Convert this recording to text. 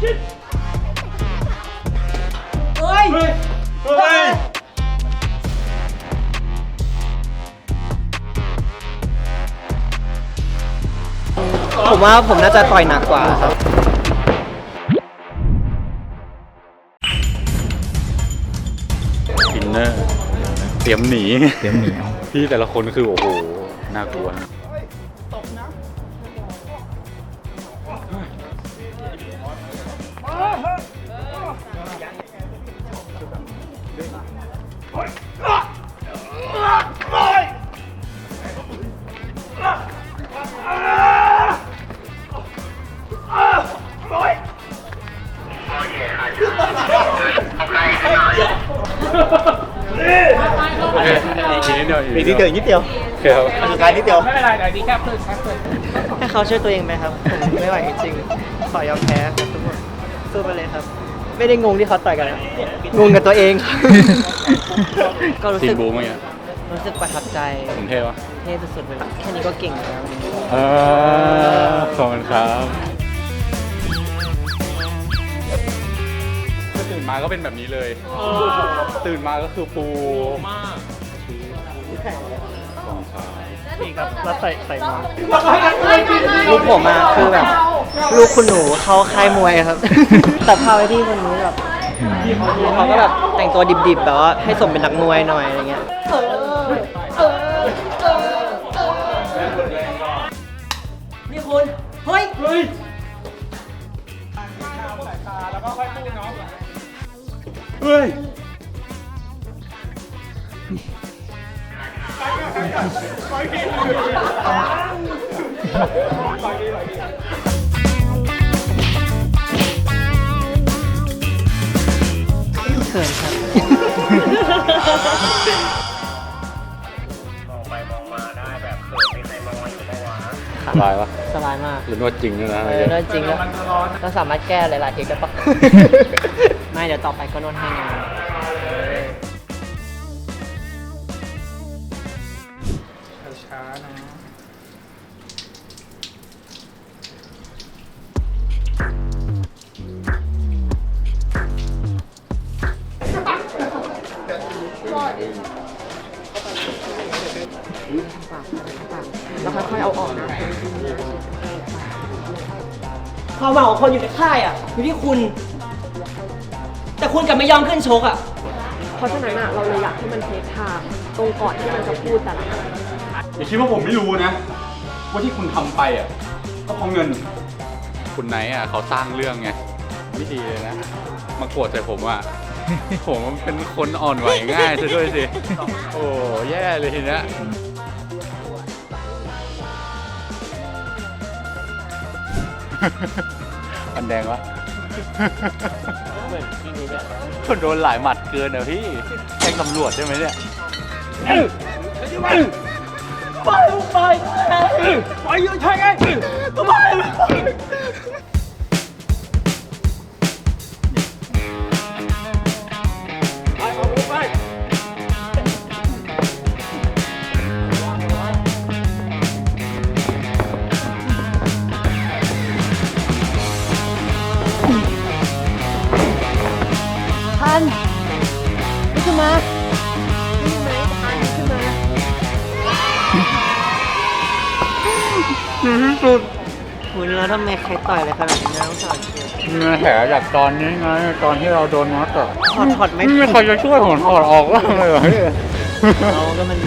เฮ้ย เฮ้ย เฮ้ย ผมว่าผมน่าจะต่อยหนักกว่าครับ อินเนอร์ เตรียมหนี เตรียมหนีพี่แต่ละคนคือ โอ้โห น่ากลัวโอ อีกนิดเดียวอีกนิดเดียวอีกนิดเดียวโอเคครับอันสุดท้ายนิดเดียวให้เขาช่วยตัวเองไหมครับผมไม่ไหวจริงๆขอยอมแพ้ครับทุกคนสู้ไปเลยครับ ไม่ได้งงที่เขาต่อยกันนะงงกับตัวเองครับก็รู้ซีสึนกบูมั้งเนี่ยรู้สึกประทับใจผมเท่ปะเท่สุดๆเลยแค่นี้ก็เก่งแล้วเออขอบคุณครับ มาก็เป็นแบบนี้เลย ตื่นมาก็คือปูมากขอบคุณครับนี่ครับแล้วใส่ใส่มาลูกผมมาคือแบบ ลูกคุณหนูเขาค่ายมวยครับ แต่พาไปที่คนนี้แบบเขาก็แบบแต่งตัวดิบๆแบบว่าให้สมเป็นนักมวยหน่อยอะไรเงี้ยนี่คุณ เฮ้ย เฮ้ยเฮ้ยเขินครับสบายปะสบายมากหรือนวดจริงด้วยนะเออแล้วจริงแล้วก็สามารถแก้หลายๆเทคได้ปะ ไม่เดี๋ยวต่อไปก็นวดให้ไงแล้วค่อยๆเอาออกนะความหวังของคนอยู่ในค่ายอะอยู่ที่คุณ แต่คุณกลับไม่ยอมขึ้นชกอะ เพราะฉะนั้นอะเราเลยอยากให้มันเทคไทม์ตรงก่อนที่มันจะพูดแต่ละคำอย่าคิดว่าผมไม่รู้นะ ว่าที่คุณทำไปอะก็เพราะเงิน คุณไนท์อะเขาสร้างเรื่องไงไม่ดีเลยนะ มาโกรธใส่ผมอะ ผมเป็นคนอ่อนไหวง่ายซะด้วยสิ โอ้แย่เลยทีเนี้ยมันแดงวะ คนโดนหลายหมัดเกินอะพี่แจ้งตำรวจได้ไหมเนี่ยท่ นี่คือมาคุณแล้วทำไมใครต่อยอะไรขนาดนี้นะต้องสอนช่วยมีแผลจากตอนนี้ไงตอนที่เราโดนน็อตอะถอดถอดไม่ไม่มีใครจะช่วยผมถอดออกบ้างเลยเหรอพี่เราก็มัน